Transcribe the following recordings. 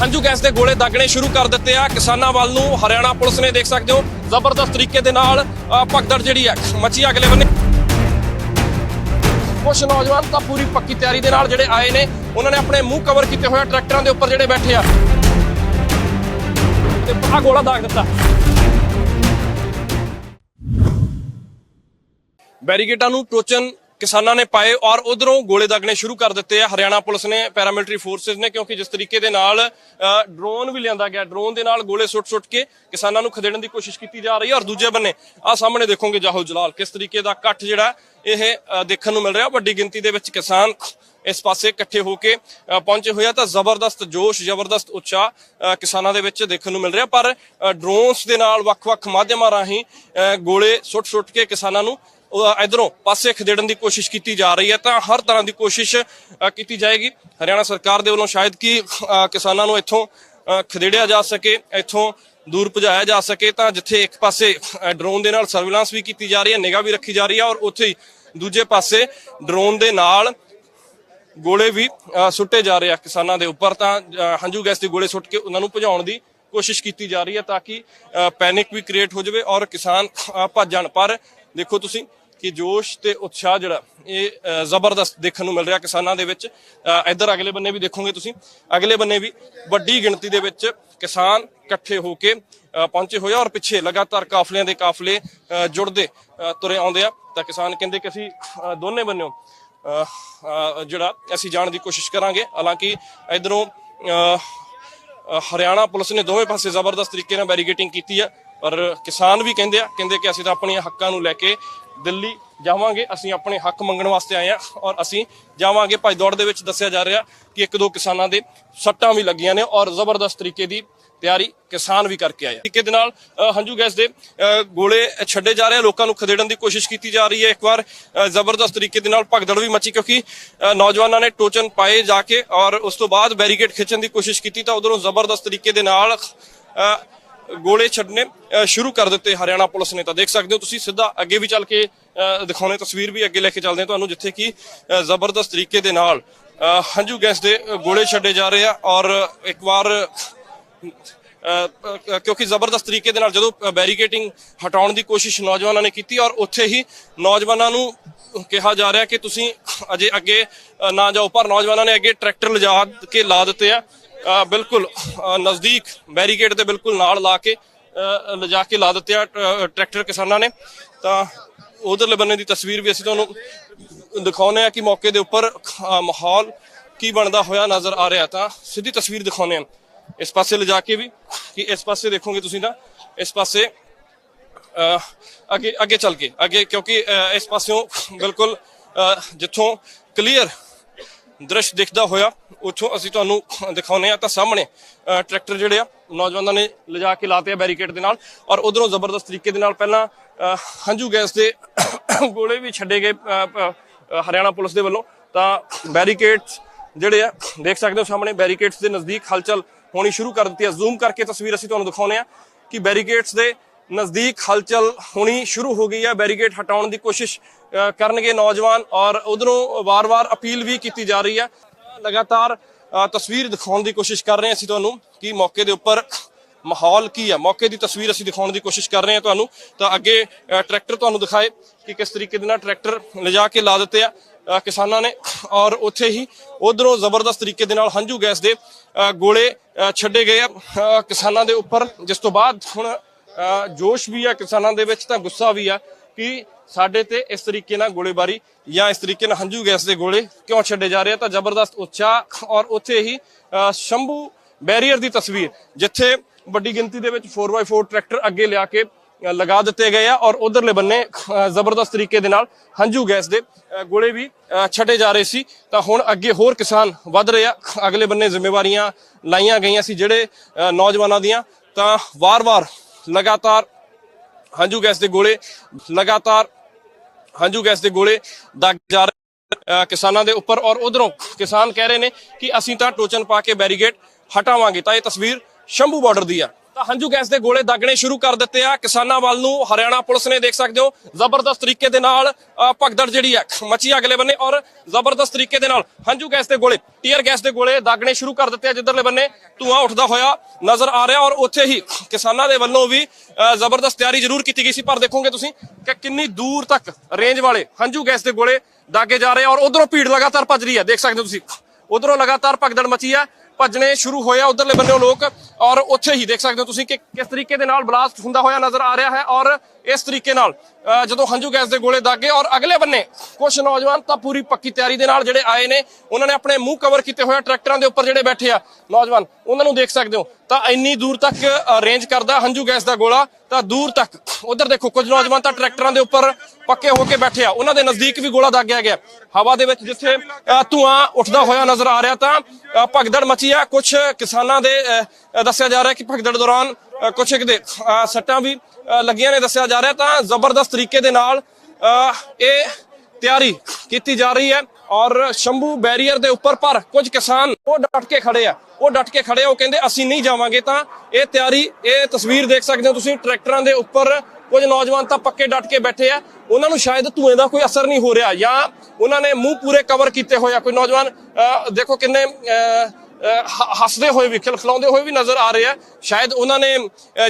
ਹੰਝੂ ਗੈਸ ਦੇ ਗੋਲੇ ਦਾਗਣੇ ਸ਼ੁਰੂ ਕਰ ਦਿੱਤੇ ਆ। ਕਿਸਾਨਾਂ ਵੱਲ ਨੂੰ ਹਰਿਆਣਾ ਪੁਲਿਸ ਨੇ ਦੇਖ ਸਕਦੇ ਹੋ, ਜ਼ਬਰਦਸਤ ਤਰੀਕੇ ਦੇ ਨਾਲ ਭਗਦੜ ਜਿਹੜੀ ਹੈ ਮੱਚੀ ਅਗਲੇ ਬੰਨੇ। ਕੁਝ ਨੌਜਵਾਨ ਤਾਂ ਪੂਰੀ ਪੱਕੀ ਤਿਆਰੀ ਦੇ ਨਾਲ ਜਿਹੜੇ ਆਏ ਨੇ, ਉਹਨਾਂ ਨੇ ਆਪਣੇ ਮੂੰਹ ਕਵਰ ਕੀਤੇ ਹੋਏ ਟਰੈਕਟਰਾਂ ਦੇ ਉੱਪਰ ਜਿਹੜੇ ਬੈਠੇ ਆ। ਤੇ ਆ ਗੋਲਾ ਦਾਗ ਦਿੱਤਾ। ਬੈਰੀਕੇਟਾਂ ਨੂੰ ਟੋਚਨ ਕਿਸਾਨਾਂ ਨੇ ਪਾਏ ਔਰ ਉਧਰੋਂ ਗੋਲੇ ਦਾਗਣੇ ਸ਼ੁਰੂ ਕਰ ਦਿੱਤੇ ਆ। ਹਰਿਆਣਾ ਪੁਲਿਸ ਨੇ ਪੈਰਾਮਿਲਟਰੀ ਫੋਰਸਸ ਨੇ ਕਿਉਂਕਿ ਜਿਸ ਤਰੀਕੇ ਦੇ ਨਾਲ ਡਰੋਨ ਵੀ ਲਿਆਂਦਾ ਗਿਆ। ਡਰੋਨ ਦੇ ਨਾਲ ਗੋਲੇ ਸੁੱਟ-ਸੁੱਟ ਕੇ ਕਿਸਾਨਾਂ ਨੂੰ ਖਦੇੜਨ ਦੀ ਕੋਸ਼ਿਸ਼ ਕੀਤੀ ਜਾ ਰਹੀ ਹੈ। ਔਰ ਦੂਜੇ ਬੰਨੇ ਆ ਸਾਹਮਣੇ ਦੇਖੋਗੇ ਜਾਹੋ ਜਲਾਲ ਕਿਸ ਤਰੀਕੇ ਦਾ ਇਕੱਠ ਜਿਹੜਾ ਇਹ ਦੇਖਣ ਨੂੰ ਮਿਲ ਰਿਹਾ। ਵੱਡੀ ਗਿਣਤੀ ਦੇ ਵਿੱਚ ਕਿਸਾਨ ਇਸ ਪਾਸੇ ਇਕੱਠੇ ਹੋ ਕੇ ਪਹੁੰਚੇ ਹੋਏ ਆ। ਤਾਂ ਜ਼ਬਰਦਸਤ ਜੋਸ਼ ਜ਼ਬਰਦਸਤ ਉਤਸ਼ਾਹ ਕਿਸਾਨਾਂ ਦੇ ਵਿੱਚ ਦੇਖਣ ਨੂੰ ਮਿਲ ਰਿਹਾ। ਪਰ ਡਰੋਨਸ ਦੇ ਨਾਲ ਵੱਖ-ਵੱਖ ਮਾਧਿਅਮਾਂ ਰਾਹੀਂ ਅ, ਗੋਲੇ ਸੁੱਟ-ਸੁੱਟ ਕੇ ਕਿਸਾਨਾਂ ਨੂੰ ਇਧਰੋਂ ਪਾਸੇ ਖਦੇੜਨ ਦੀ ਕੋਸ਼ਿਸ਼ ਕੀਤੀ ਜਾ ਰਹੀ ਹੈ ਤਾਂ ਹਰ ਤਰ੍ਹਾਂ ਦੀ ਕੋਸ਼ਿਸ਼ ਕੀਤੀ ਜਾਏਗੀ। ਹਰਿਆਣਾ ਸਰਕਾਰ ਦੇ ਵੱਲੋਂ ਸ਼ਾਇਦ ਕਿ ਕਿਸਾਨਾਂ ਨੂੰ ਇੱਥੋਂ ਖਦੇੜਿਆ ਜਾ ਸਕੇ, ਇੱਥੋਂ ਦੂਰ ਭਜਾਇਆ ਜਾ ਸਕੇ ਤਾਂ ਜਿੱਥੇ ਇੱਕ ਪਾਸੇ ਡਰੋਨ ਦੇ ਨਾਲ ਸਰਵੇਲੈਂਸ ਵੀ ਕੀਤੀ ਜਾ ਰਹੀ ਹੈ, ਨਿਗਾਹ ਵੀ ਰੱਖੀ ਜਾ ਰਹੀ ਹੈ ਔਰ ਉੱਥੇ ਹੀ ਦੂਜੇ ਪਾਸੇ ਡਰੋਨ ਦੇ ਨਾਲ ਗੋਲੇ ਵੀ ਸੁੱਟੇ ਜਾ ਰਹੇ ਆ ਕਿਸਾਨਾਂ ਦੇ ਉੱਪਰ ਤਾਂ ਹੰਝੂ ਗੈਸ ਦੇ ਗੋਲੇ ਸੁੱਟ ਕੇ ਉਹਨਾਂ ਨੂੰ ਭਜਾਉਣ ਦੀ ਕੋਸ਼ਿਸ਼ ਕੀਤੀ ਜਾ ਰਹੀ ਹੈ ਤਾਂ ਕਿ ਪੈਨਿਕ ਵੀ ਕ੍ਰੀਏਟ ਹੋ ਜਾਵੇ ਔਰ ਕਿਸਾਨ ਭੱਜ ਜਾਣ। ਪਰ ਦੇਖੋ ਤੁਸੀਂ ਕਿ ਜੋਸ਼ ਤੇ ਉਤਸ਼ਾਹ ਜਿਹੜਾ ਇਹ ਜ਼ਬਰਦਸਤ ਦੇਖਣ ਨੂੰ ਮਿਲ ਰਿਹਾ ਕਿਸਾਨਾਂ ਦੇ ਵਿੱਚ। ਅ, ਇੱਧਰ ਅਗਲੇ ਬੰਨੇ ਵੀ ਦੇਖੋਗੇ ਤੁਸੀਂ। ਅਗਲੇ ਬੰਨੇ ਵੀ ਵੱਡੀ ਗਿਣਤੀ ਦੇ ਵਿੱਚ ਕਿਸਾਨ ਇਕੱਠੇ ਹੋ ਕੇ ਪਹੁੰਚੇ ਹੋਏ ਆ ਔਰ ਪਿੱਛੇ ਲਗਾਤਾਰ ਕਾਫਲਿਆਂ ਦੇ ਕਾਫਲੇ ਜੁੜਦੇ ਤੁਰੇ ਆਉਂਦੇ ਆ। ਤਾਂ ਕਿਸਾਨ ਕਹਿੰਦੇ ਕਿ ਅਸੀਂ ਦੋਨੇ ਬੰਨਿਓ ਜਿਹੜਾ ਅਸੀਂ ਜਾਣ ਦੀ ਕੋਸ਼ਿਸ਼ ਕਰਾਂਗੇ। ਹਾਲਾਂਕਿ ਇਧਰੋਂ ਹਰਿਆਣਾ ਪੁਲਿਸ ਨੇ ਦੋਵੇਂ ਪਾਸੇ ਜ਼ਬਰਦਸਤ ਤਰੀਕੇ ਨਾਲ ਬੈਰੀਕੇਟਿੰਗ ਕੀਤੀ ਹੈ ਪਰ ਕਿਸਾਨ ਵੀ ਕਹਿੰਦੇ ਆ ਕਹਿੰਦੇ ਕਿ ਅਸੀਂ ਤਾਂ ਆਪਣੀਆਂ ਹੱਕਾਂ ਨੂੰ ਲੈ ਕੇ ਦਿੱਲੀ ਜਾਵਾਂਗੇ ਅਸੀਂ ਆਪਣੇ ਹੱਕ ਮੰਗਣ ਵਾਸਤੇ ਆਏ ਆ ਔਰ ਅਸੀਂ ਜਾਵਾਂਗੇ। ਭਾਈ ਦੌੜ ਦੇ ਵਿੱਚ ਦੱਸਿਆ ਜਾ ਰਿਹਾ ਕਿ ਇੱਕ ਦੋ ਕਿਸਾਨਾਂ ਦੇ ਸੱਟਾਂ ਵੀ ਲੱਗੀਆਂ ਨੇ ਔਰ ਜ਼ਬਰਦਸਤ ਤਰੀਕੇ ਦੀ ਤਿਆਰੀ ਕਿਸਾਨ ਵੀ ਕਰਕੇ ਆਏ ਆ। ਤਰੀਕੇ ਦੇ ਨਾਲ ਹੰਝੂ ਗੈਸ ਦੇ ਅ, ਗੋਲੇ ਛੱਡੇ ਜਾ ਰਹੇ ਆ ਲੋਕਾਂ ਨੂੰ ਖਦੇੜਨ ਦੀ ਕੋਸ਼ਿਸ਼ ਕੀਤੀ ਜਾ ਰਹੀ ਹੈ ਇੱਕ ਵਾਰ। ਜ਼ਬਰਦਸਤ ਤਰੀਕੇ ਦੇ ਨਾਲ ਭਗਦੜ ਵੀ ਮਚੀ ਕਿਉਂਕਿ ਅ, ਨੌਜਵਾਨਾਂ ਨੇ ਟੋਚਨ ਪਾਏ ਜਾ ਕੇ ਔਰ ਉਸ ਤੋਂ ਬਾਅਦ ਬੈਰੀਕੇਡ ਖਿੱਚਣ ਦੀ ਕੋਸ਼ਿਸ਼ ਕੀਤੀ ਤਾਂ ਉਧਰੋਂ ਜ਼ਬਰਦਸਤ ਤਰੀਕੇ ਦੇ ਨਾਲ ਅ, ਗੋਲੇ ਛੱਡਨੇ ਸ਼ੁਰੂ ਕਰ ਦਿੱਤੇ ਹਰਿਆਣਾ ਪੁਲਿਸ ਨੇ ਤਾਂ। ਦੇਖ ਸਕਦੇ ਹੋ ਤੁਸੀਂ ਸਿੱਧਾ ਅੱਗੇ ਵੀ ਚੱਲ ਕੇ ਅ, ਦਿਖਾਉਣੇ ਤਸਵੀਰ ਵੀ ਅੱਗੇ ਲੈ ਕੇ ਚੱਲਦੇ ਹਾਂ ਤੁਹਾਨੂੰ ਜਿੱਥੇ ਕਿ ਜ਼ਬਰਦਸਤ ਤਰੀਕੇ ਦੇ ਨਾਲ ਹੰਝੂ ਗੈਸ ਦੇ ਗੋਲੇ ਛੱਡੇ ਜਾ ਰਹੇ ਆ ਔਰ ਇੱਕ ਵਾਰ ਕਿਉਂਕਿ ਜ਼ਬਰਦਸਤ ਤਰੀਕੇ ਦੇ ਨਾਲ ਜਦੋਂ ਬੈਰੀਕੇਟਿੰਗ ਹਟਾਉਣ ਦੀ ਕੋਸ਼ਿਸ਼ ਨੌਜਵਾਨਾਂ ਨੇ ਕੀਤੀ ਔਰ ਉੱਥੇ ਹੀ ਨੌਜਵਾਨਾਂ ਨੂੰ ਕਿਹਾ ਜਾ ਰਿਹਾ ਕਿ ਤੁਸੀਂ ਅਜੇ ਅੱਗੇ ਨਾ ਜਾਓ। ਪਰ ਨੌਜਵਾਨਾਂ ਨੇ ਅੱਗੇ ਟਰੈਕਟਰ ਲਿਜਾ ਕੇ ਲਾ ਦਿੱਤੇ ਆ। ਬਿਲਕੁਲ ਨਜ਼ਦੀਕ ਬੈਰੀਕੇਡ ਦੇ ਬਿਲਕੁਲ ਨਾਲ ਲਾ ਕੇ ਲਿਜਾ ਕੇ ਲਾ ਦਿੱਤੇ ਆ ਟਰੈਕਟਰ ਕਿਸਾਨਾਂ ਨੇ। ਤਾਂ ਉਧਰਲੇ ਬੰਨੇ ਦੀ ਤਸਵੀਰ ਵੀ ਅਸੀਂ ਤੁਹਾਨੂੰ ਦਿਖਾਉਨੇ ਆ ਕਿ ਮੌਕੇ ਦੇ ਉੱਪਰ ਮਾਹੌਲ ਕੀ ਬਣਦਾ ਹੋਇਆ ਨਜ਼ਰ ਆ ਰਿਹਾ। ਤਾਂ ਸਿੱਧੀ ਤਸਵੀਰ ਦਿਖਾਉਨੇ ਆ ਇਸ ਪਾਸੇ ਲਿਜਾ ਕੇ ਵੀ, ਕਿ ਇਸ ਪਾਸੇ ਦੇਖੋਗੇ ਤੁਸੀਂ ਤਾਂ, ਇਸ ਪਾਸੇ ਅੱਗੇ ਅੱਗੇ ਚੱਲ ਕੇ, ਅੱਗੇ ਕਿਉਂਕਿ ਇਸ ਪਾਸਿਓਂ ਬਿਲਕੁਲ ਜਿੱਥੋਂ ਕਲੀਅਰ ਦ੍ਰਿਸ਼ ਦਿਖਦਾ ਹੋਇਆ, ਉੱਥੋਂ ਅਸੀਂ ਤੁਹਾਨੂੰ ਦਿਖਾਉਨੇ ਆ ਤਾਂ ਸਾਹਮਣੇ ਟਰੈਕਟਰ ਜਿਹੜੇ ਆ, ਨੌਜਵਾਨਾਂ ਨੇ ਲਿਜਾ ਕੇ ਲਾਤੇ ਆ ਬੈਰੀਕੇਡ ਦੇ ਨਾਲ ਔਰ ਉਧਰੋਂ ਜ਼ਬਰਦਸਤ ਤਰੀਕੇ ਦੇ ਨਾਲ ਪਹਿਲਾਂ ਹੰਝੂ ਗੈਸ ਦੇ ਗੋਲੇ ਵੀ ਛੱਡੇ ਗਏ ਹਰਿਆਣਾ ਪੁਲਿਸ ਦੇ ਵੱਲੋਂ। ਤਾਂ ਬੈਰੀਕੇਡਸ ਜਿਹੜੇ ਆ, ਦੇਖ ਸਕਦੇ ਹੋ ਸਾਹਮਣੇ, ਬੈਰੀਕੇਡਸ ਦੇ ਨਜ਼ਦੀਕ ਹਲਚਲ ਹੋਣੀ ਸ਼ੁਰੂ ਕਰ ਦਿੱਤੀ ਹੈ ਜ਼ੂਮ ਕਰਕੇ ਤਸਵੀਰ ਅਸੀਂ ਤੁਹਾਨੂੰ ਦਿਖਾਉਨੇ ਆ ਕਿ ਬੈਰੀਕੇਡਸ ਦੇ ਨਜ਼ਦੀਕ ਹਲਚਲ ਹੋਣੀ ਸ਼ੁਰੂ ਹੋ ਗਈ ਹੈ, ਬੈਰੀਕੇਡ ਹਟਾਉਣ ਦੀ ਕੋਸ਼ਿਸ਼ ਕਰਨਗੇ ਨੌਜਵਾਨ ਔਰ ਉਧਰੋਂ ਵਾਰ-ਵਾਰ ਅਪੀਲ ਵੀ ਕੀਤੀ ਜਾ ਰਹੀ ਹੈ। ਲਗਾਤਾਰ ਤਸਵੀਰ ਦਿਖਾਉਣ ਦੀ ਕੋਸ਼ਿਸ਼ ਕਰ ਰਹੇ ਹਾਂ ਅਸੀਂ ਤੁਹਾਨੂੰ ਕਿ ਮੌਕੇ ਦੇ ਉੱਪਰ ਮਾਹੌਲ ਕੀ ਹੈ। ਮੌਕੇ ਦੀ ਤਸਵੀਰ ਅਸੀਂ ਦਿਖਾਉਣ ਦੀ ਕੋਸ਼ਿਸ਼ ਕਰ ਰਹੇ ਹਾਂ ਤੁਹਾਨੂੰ। ਤਾਂ ਅੱਗੇ ਟਰੈਕਟਰ ਤੁਹਾਨੂੰ ਦਿਖਾਏ ਕਿ ਕਿਸ ਤਰੀਕੇ ਦੇ ਨਾਲ ਟਰੈਕਟਰ ਲਿਜਾ ਕੇ ਲਾ ਦਿੱਤੇ ਆ ਕਿਸਾਨਾਂ ਨੇ। ਔਰ ਉੱਥੇ ਹੀ ਉਧਰੋਂ ਜ਼ਬਰਦਸਤ ਤਰੀਕੇ ਦੇ ਨਾਲ ਹੰਝੂ ਗੈਸ ਦੇ ਗੋਲੇ ਛੱਡੇ ਗਏ ਆ ਕਿਸਾਨਾਂ ਦੇ ਉੱਪਰ। ਜਿਸ ਤੋਂ ਬਾਅਦ ਹੁਣ ਜੋਸ਼ ਵੀ ਆ, ਕਿਸਾਨਾਂ ਦੇ ਵਿੱਚ ਤਾਂ ਗੁੱਸਾ ਵੀ ਆ ਕਿ ਸਾਡੇ ਤੇ ਇਸ ਤਰੀਕੇ ਨਾਲ ਗੋਲੀਬਾਰੀ ਜਾਂ ਇਸ ਤਰੀਕੇ ਨਾਲ ਹੰਝੂ ਗੈਸ ਦੇ ਗੋਲੇ ਕਿਉਂ ਛੱਡੇ ਜਾ ਰਹੇ ਆ, ਤਾਂ ਜ਼ਬਰਦਸਤ ਉਤਸ਼ਾਹ ਔਰ ਉੱਥੇ ਹੀ ਸ਼ੰਭੂ ਬੈਰੀਅਰ ਦੀ ਤਸਵੀਰ, ਜਿੱਥੇ ਵੱਡੀ ਗਿਣਤੀ ਦੇ ਵਿੱਚ 4x4 ਟਰੈਕਟਰ ਅੱਗੇ ਲਿਆ ਕੇ ਲਗਾ ਦਿੱਤੇ ਗਏ ਆ ਔਰ ਉਧਰਲੇ ਬੰਨੇ ਜ਼ਬਰਦਸਤ ਤਰੀਕੇ ਦੇ ਨਾਲ ਹੰਝੂ ਗੈਸ ਦੇ ਗੋਲੇ ਵੀ ਛੱਡੇ ਜਾ ਰਹੇ ਸੀ। ਤਾਂ ਹੁਣ ਅੱਗੇ ਹੋਰ ਕਿਸਾਨ ਵੱਧ ਰਹੇ ਆ, ਅਗਲੇ ਬੰਨੇ ਜ਼ਿੰਮੇਵਾਰੀਆਂ ਲਾਈਆਂ ਗਈਆਂ ਸੀ ਜਿਹੜੇ ਨੌਜਵਾਨਾਂ ਦੀਆਂ, ਤਾਂ ਵਾਰ-ਵਾਰ ਲਗਾਤਾਰ ਹੰਝੂ ਗੈਸ ਦੇ ਗੋਲੇ, ਲਗਾਤਾਰ ਹੰਝੂ ਗੈਸ ਦੇ ਗੋਲੇ ਦਾਗ ਜਾ ਰਹੇ ਕਿਸਾਨਾਂ ਦੇ ਉੱਪਰ ਔਰ ਉਧਰੋਂ ਕਿਸਾਨ ਕਹਿ ਰਹੇ ਨੇ ਕਿ ਅਸੀਂ ਤਾਂ ਟੋਚਨ ਪਾ ਕੇ ਬੈਰੀਗੇਡ ਹਟਾਵਾਂਗੇ। ਤਾਂ ਇਹ ਤਸਵੀਰ ਸ਼ੰਭੂ ਬਾਰਡਰ ਦੀ ਆ। ਤਾਂ ਹੰਝੂ ਗੈਸ ਦੇ ਗੋਲੇ ਦਾਗਣੇ ਸ਼ੁਰੂ ਕਰ ਦਿੱਤੇ ਆ। ਕਿਸਾਨਾਂ ਵੱਲ ਨੂੰ ਹਰਿਆਣਾ ਪੁਲਿਸ ਨੇ ਦੇਖ ਸਕਦੇ ਹੋ। ਜ਼ਬਰਦਸਤ ਤਰੀਕੇ ਦੇ ਨਾਲ ਭਗਦੜ ਜਿਹੜੀ ਹੈ ਮੱਚੀ ਅਗਲੇ ਬੰਨੇ ਔਰ ਜ਼ਬਰਦਸਤ ਤਰੀਕੇ ਦੇ ਨਾਲ ਹੰਝੂ ਗੈਸ ਦੇ ਗੋਲੇ ਟੀਅਰ ਗੈਸ ਦੇ ਗੋਲੇ ਦਾਗਣੇ ਸ਼ੁਰੂ ਕਰ ਦਿੱਤੇ ਆ ਜਿੱਧਰਲੇ ਬੰਨੇ ਧੂਆਂ ਉੱਠਦਾ ਹੋਇਆ ਨਜ਼ਰ ਆ ਰਿਹਾ ਔਰ ਉੱਥੇ ਹੀ ਕਿਸਾਨਾਂ ਦੇ ਵੱਲੋਂ ਵੀ ਅ, ਜ਼ਬਰਦਸਤ ਤਿਆਰੀ ਜ਼ਰੂਰ ਕੀਤੀ ਗਈ ਸੀ। ਪਰ ਦੇਖੋਗੇ ਤੁਸੀਂ ਕਿ ਕਿੰਨੀ ਦੂਰ ਤੱਕ ਰੇਂਜ ਵਾਲੇ ਹੰਝੂ ਗੈਸ ਦੇ ਗੋਲੇ ਦਾਗੇ ਜਾ ਰਹੇ ਔਰ ਉਧਰੋਂ ਭੀੜ ਲਗਾਤਾਰ ਭੱਜ ਰਹੀ ਹੈ। ਦੇਖ ਸਕਦੇ ਹੋ ਤੁਸੀਂ ਉਧਰੋਂ ਲਗਾਤਾਰ ਭਗਦੜ ਮਚੀ ਹੈ। ਭੱਜਣੇ ਸ਼ੁਰੂ ਹੋਇਆ ਉਧਰਲੇ ਬੰਨੇੋਂ ਲੋਕ ਔਰ ਉੱਥੇ ਹੀ ਦੇਖ ਸਕਦੇ ਹੋ ਤੁਸੀਂ ਕਿ ਕਿਸ ਤਰੀਕੇ ਦੇ ਨਾਲ ਬਲਾਸਟ ਹੁੰਦਾ ਹੋਇਆ ਨਜ਼ਰ ਆ ਰਿਹਾ ਹੈ ਔਰ ਇਸ ਤਰੀਕੇ ਨਾਲ ਜਦੋਂ ਹੰਝੂ ਗੈਸ ਦੇ ਗੋਲੇ ਦਾਗੇ ਔਰ ਅਗਲੇ ਬੰਨੇ ਕੁਝ ਨੌਜਵਾਨ ਤਾਂ ਪੂਰੀ ਪੱਕੀ ਤਿਆਰੀ ਦੇ ਨਾਲ ਜਿਹੜੇ ਆਏ ਨੇ ਉਹਨਾਂ ਨੇ ਆਪਣੇ ਮੂੰਹ ਕਵਰ ਕੀਤੇ ਹੋਏ ਟਰੈਕਟਰਾਂ ਦੇ ਉੱਪਰ ਜਿਹੜੇ ਬੈਠੇ ਆ। ਨੌਜਵਾਨ ਉਹਨਾਂ ਨੂੰ ਦੇਖ ਸਕਦੇ ਹੋ ਤਾਂ ਇੰਨੀ ਦੂਰ ਤੱਕ ਰੇਂਜ ਕਰਦਾ ਹੰਝੂ ਗੈਸ ਦਾ ਗੋਲਾ ਤਾਂ ਦੂਰ ਤੱਕ ਉਧਰ ਦੇਖੋ ਕੁਝ ਨੌਜਵਾਨ ਤਾਂ ਟਰੈਕਟਰਾਂ ਦੇ ਉੱਪਰ ਪੱਕੇ ਹੋ ਕੇ ਬੈਠੇ ਆ। ਉਹਨਾਂ ਦੇ ਨਜ਼ਦੀਕ ਵੀ ਗੋਲਾ ਦਾਗਿਆ ਗਿਆ। ਹਵਾ ਦੇ ਵਿੱਚ ਜਿੱਥੇ ਅ, ਧੂਆਂ ਉੱਠਦਾ ਹੋਇਆ ਨਜ਼ਰ ਆ ਰਿਹਾ ਤਾਂ ਭਗਦੜ ਮਚੀ ਆ। ਕੁਝ ਕਿਸਾਨਾਂ ਦੇ ਅ, ਦੱਸਿਆ ਜਾ ਰਿਹਾ ਕਿ ਭਗਦੜ ਦੌਰਾਨ ਅ, ਇੱਕ ਦੇ ਸੱਟਾਂ ਵੀ ਲੱਗੀਆਂ ਨੇ ਦੱਸਿਆ ਜਾ ਰਿਹਾ ਤਾਂ ਜ਼ਬਰਦਸਤ ਤਰੀਕੇ ਦੇ ਨਾਲ ਇਹ ਤਿਆਰੀ ਕੀਤੀ ਜਾ ਰਹੀ ਹੈ ਔਰ ਸ਼ੰਭੂ ਬੈਰੀਅਰ ਦੇ ਉੱਪਰ ਪਰ ਕੁਝ ਕਿਸਾਨ ਉਹ ਡਟ ਕੇ ਖੜੇ ਆ ਉਹ ਡਟ ਕੇ ਖੜੇ ਆ, ਉਹ ਕਹਿੰਦੇ ਅਸੀਂ ਨਹੀਂ ਜਾਵਾਂਗੇ ਤਾਂ ਇਹ ਤਿਆਰੀ ਇਹ ਤਸਵੀਰ ਦੇਖ ਸਕਦੇ ਹੋ ਤੁਸੀਂ ਟਰੈਕਟਰਾਂ ਦੇ ਉੱਪਰ ਕੁਝ ਨੌਜਵਾਨ ਤਾਂ ਪੱਕੇ ਡਟ ਕੇ ਬੈਠੇ ਆ ਉਹਨਾਂ ਨੂੰ ਸ਼ਾਇਦ ਧੂਏ ਦਾ ਕੋਈ ਅਸਰ ਨਹੀਂ ਹੋ ਰਿਹਾ ਜਾਂ ਉਹਨਾਂ ਨੇ ਮੂੰਹ ਪੂਰੇ ਕਵਰ ਕੀਤੇ ਹੋਏ ਆ ਕੋਈ ਨੌਜਵਾਨ ਅਹ, ਦੇਖੋ ਕਿੰਨੇ ਅਹ, ਹੱਸਦੇ ਹੋਏ ਵੀ, ਖਿਲਖਲਾਉਂਦੇ ਹੋਏ ਵੀ ਨਜ਼ਰ ਆ ਰਹੇ ਆ। ਸ਼ਾਇਦ ਉਹਨਾਂ ਨੇ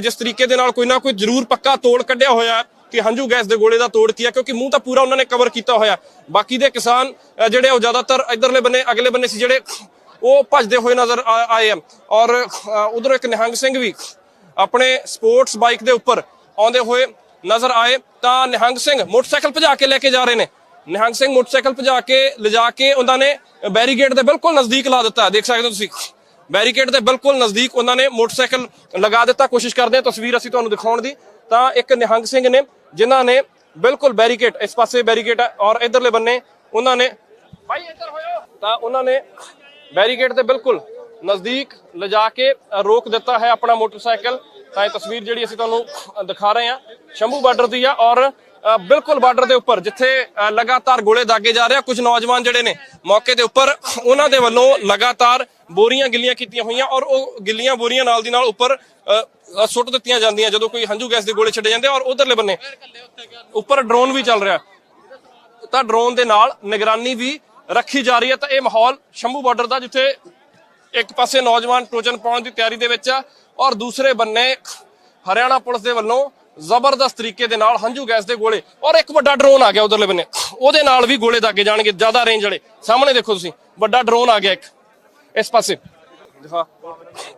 ਜਿਸ ਤਰੀਕੇ ਦੇ ਨਾਲ ਕੋਈ ਨਾ ਕੋਈ ਜ਼ਰੂਰ ਪੱਕਾ ਤੋੜ ਕੱਢਿਆ ਹੋਇਆ ਕਿ ਹੰਝੂ ਗੈਸ ਦੇ ਗੋਲੇ ਦਾ ਤੋੜ ਕੀਆ ਕਿਉਂਕਿ ਮੂੰਹ ਤਾਂ ਪੂਰਾ ਉਹਨਾਂ ਨੇ ਕਵਰ ਕੀਤਾ ਹੋਇਆ। ਬਾਕੀ ਦੇ ਕਿਸਾਨ ਜਿਹੜੇ ਉਹ ਜ਼ਿਆਦਾਤਰ ਇਧਰਲੇ ਬੰਨੇ, ਅਗਲੇ ਬੰਨੇ ਸੀ, ਜਿਹੜੇ ਉਹ ਭੱਜਦੇ ਹੋਏ ਨਜ਼ਰ ਆ- ਆਏ ਆ। ਔਰ ਉਧਰ ਇੱਕ ਨਿਹੰਗ ਸਿੰਘ ਵੀ ਆਪਣੇ ਸਪੋਰਟਸ ਬਾਈਕ ਦੇ ਉੱਪਰ ਆਉਂਦੇ ਹੋਏ ਨਜ਼ਰ ਆਏ। ਤਾਂ ਨਿਹੰਗ ਸਿੰਘ ਮੋਟਰਸਾਈਕਲ ਭਜਾ ਕੇ ਲੈ ਕੇ ਜਾ ਰਹੇ ਨੇ। ਨਿਹੰਗ ਸਿੰਘ ਮੋਟਰਸਾਈਕਲ ਭਜਾ ਕੇ, ਲਿਜਾ ਕੇ ਉਹਨਾਂ ਨੇ ਬੈਰੀਕੇਡ ਦੇ ਬਿਲਕੁਲ ਨਜ਼ਦੀਕ ਲਾ ਦਿੱਤਾ। ਦੇਖ ਸਕਦੇ ਹੋ ਤੁਸੀਂ। ਬੈਰੀਕੇਡ ਦੇ ਬਿਲਕੁਲ ਨਜ਼ਦੀਕ ਉਹਨਾਂ ਨੇ ਮੋਟਰਸਾਈਕਲ ਲਗਾ ਦਿੱਤਾ। ਕੋਸ਼ਿਸ਼ ਕਰਦੇ ਹਾਂ ਤਸਵੀਰ ਅਸੀਂ ਤੁਹਾਨੂੰ ਦਿਖਾਉਣ ਦੀ। ਤਾਂ ਇੱਕ ਨਿਹੰਗ ਸਿੰਘ ਨੇ, ਜਿਨ੍ਹਾਂ ਨੇ ਬਿਲਕੁਲ ਬੈਰੀਕੇਡ ਇਸ ਪਾਸੇ ਬੈਰੀਕੇਡ ਹੈ ਔਰ ਇਧਰਲੇ ਬੰਨੇ ਉਹਨਾਂ ਨੇ ਭਾਈ ਇੱਧਰ ਹੋਇਓ। ਤਾਂ ਉਹਨਾਂ ਨੇ ਬੈਰੀਕੇਡ ਦੇ ਬਿਲਕੁਲ ਨਜ਼ਦੀਕ ਲਿਜਾ ਕੇ ਰੋਕ ਦਿੱਤਾ ਹੈ ਆਪਣਾ ਮੋਟਰਸਾਈਕਲ। ਤਾਂ ਇਹ ਤਸਵੀਰ ਜਿਹੜੀ ਅਸੀਂ ਤੁਹਾਨੂੰ ਦਿਖਾ ਰਹੇ ਹਾਂ, ਸ਼ੰਭੂ ਬਾਰਡਰ ਦੀ ਆ ਔਰ ਬਿਲਕੁਲ ਬਾਰਡਰ ਦੇ ਉੱਪਰ, ਜਿੱਥੇ ਲਗਾਤਾਰ ਗੋਲੇ ਦਾਗੇ ਜਾ ਰਹੇ ਆ, ਕੁਝ ਨੌਜਵਾਨ ਜਿਹੜੇ ਨੇ ਮੌਕੇ ਦੇ ਉੱਪਰ, ਉਹਨਾਂ ਦੇ ਵੱਲੋਂ ਲਗਾਤਾਰ ਬੋਰੀਆਂ ਗਿੱਲੀਆਂ ਕੀਤੀਆਂ ਹੋਈਆਂ ਔਰ ਉਹ ਗਿੱਲੀਆਂ ਬੋਰੀਆਂ ਨਾਲ ਦੀ ਨਾਲ ਉੱਪਰ ਸੁੱਟ ਦਿੱਤੀਆਂ ਜਾਂਦੀਆਂ, ਜਦੋਂ ਕੋਈ ਹੰਝੂ ਗੈਸ ਦੇ ਗੋਲੇ ਛੱਡੇ ਜਾਂਦੇ ਔਰ ਉਧਰਲੇ ਬੰਨੇ ਉੱਪਰ ਡਰੋਨ ਵੀ ਚੱਲ ਰਿਹਾ। ਤਾਂ ਡਰੋਨ ਦੇ ਨਾਲ ਨਿਗਰਾਨੀ ਵੀ ਰੱਖੀ ਜਾ ਰਹੀ ਹੈ। ਤਾਂ ਇਹ ਮਾਹੌਲ ਸ਼ੰਭੂ ਬਾਰਡਰ ਦਾ, ਜਿੱਥੇ ਇੱਕ ਪਾਸੇ ਨੌਜਵਾਨ ਟੋਚਨ ਪਾਉਣ ਦੀ ਤਿਆਰੀ ਦੇ ਵਿੱਚ ਆ ਔਰ ਦੂਸਰੇ ਬੰਨੇ ਹਰਿਆਣਾ ਪੁਲਿਸ ਦੇ ਵੱਲੋਂ ਜ਼ਬਰਦਸਤ ਤਰੀਕੇ ਦੇ ਨਾਲ ਹੰਝੂ ਗੈਸ ਦੇ ਗੋਲੇ ਔਰ ਇੱਕ ਵੱਡਾ ਡਰੋਨ ਆ ਗਿਆ ਉਧਰਲੇ ਬੰਨੇ। ਉਹਦੇ ਨਾਲ ਵੀ ਗੋਲੇ ਦਾਗੇ ਜਾਣਗੇ, ਜ਼ਿਆਦਾ ਰੇਂਜ ਵਾਲੇ। ਸਾਹਮਣੇ ਦੇਖੋ ਤੁਸੀਂ, ਵੱਡਾ ਡਰੋਨ ਆ ਗਿਆ ਇੱਕ। ਇਸ ਪਾਸੇ। ਦਿਖਾ।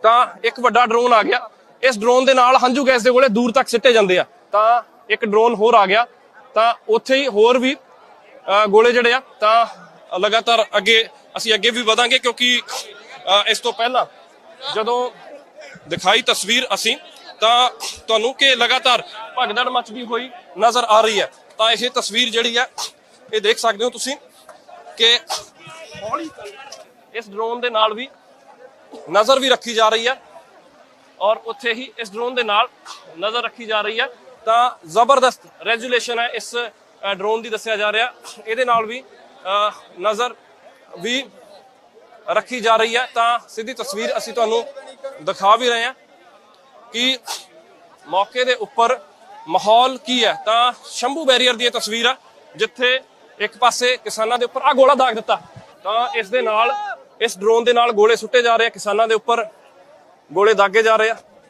ਤਾਂ ਇੱਕ ਵੱਡਾ ਡਰੋਨ ਆ ਗਿਆ। ਇਸ ਡਰੋਨ ਦੇ ਨਾਲ ਹੰਝੂ ਗੈਸ ਦੇ ਗੋਲੇ ਦੂਰ ਤੱਕ ਸਿੱਟੇ ਜਾਂਦੇ ਆ। ਤਾਂ ਇੱਕ ਡਰੋਨ ਹੋਰ ਆ ਗਿਆ। ਤਾਂ ਉੱਥੇ ਹੀ ਹੋਰ ਵੀ ਗੋਲੇ ਜਿਹੜੇ ਆ, ਤਾਂ ਲਗਾਤਾਰ ਅੱਗੇ, ਅਸੀਂ ਅੱਗੇ ਵੀ ਵਧਾਂਗੇ ਕਿਉਂਕਿ ਇਸ ਤੋਂ ਪਹਿਲਾਂ ਜਦੋਂ ਦਿਖਾਈ ਤਸਵੀਰ ਅਸੀਂ ਤਾਂ ਤੁਹਾਨੂੰ ਕਿ ਲਗਾਤਾਰ ਭਗਦੜ ਮਚਦੀ ਹੋਈ ਨਜ਼ਰ ਆ ਰਹੀ ਹੈ। ਤਾਂ ਇਹ ਤਸਵੀਰ ਜਿਹੜੀ ਹੈ, ਇਹ ਦੇਖ ਸਕਦੇ ਹੋ ਤੁਸੀਂ ਕਿ ਹੌਲੀ ਇਸ ਡਰੋਨ ਦੇ ਨਾਲ ਵੀ ਨਜ਼ਰ ਵੀ ਰੱਖੀ ਜਾ ਰਹੀ ਹੈ ਔਰ ਉੱਥੇ ਹੀ ਇਸ ਡਰੋਨ ਦੇ ਨਾਲ ਨਜ਼ਰ ਰੱਖੀ ਜਾ ਰਹੀ ਹੈ। ਤਾਂ ਜ਼ਬਰਦਸਤ ਰੈਜੂਲੇਸ਼ਨ ਹੈ ਇਸ ਡਰੋਨ ਦੀ ਦੱਸਿਆ ਜਾ ਰਿਹਾ। ਇਹਦੇ ਨਾਲ ਵੀ ਨਜ਼ਰ ਵੀ ਰੱਖੀ ਜਾ ਰਹੀ ਹੈ। ਤਾਂ ਸਿੱਧੀ ਤਸਵੀਰ ਅਸੀਂ ਤੁਹਾਨੂੰ ਦਿਖਾ ਵੀ ਰਹੇ ਹਾਂ ਕਿ ਮੌਕੇ ਦੇ ਉੱਪਰ ਮਾਹੌਲ ਕੀ ਹੈ? ਤਾਂ ਸ਼ੰਭੂ ਬੈਰੀਅਰ ਦੀ ਇਹ ਤਸਵੀਰ ਆ, ਜਿੱਥੇ ਇੱਕ ਪਾਸੇ ਕਿਸਾਨਾਂ ਦੇ ਉੱਪਰ ਆ ਗੋਲਾ ਦਾਗ ਦਿੱਤਾ। ਤਾਂ ਇਸ ਦੇ ਨਾਲ, ਇਸ ਡਰੋਨ ਦੇ ਨਾਲ ਗੋਲੇ ਸੁੱਟੇ ਜਾ ਰਹੇ ਆ, ਕਿਸਾਨਾਂ ਦੇ ਉੱਪਰ ਗੋਲੇ ਦਾਗੇ ਜਾ ਰਹੇ ਆ।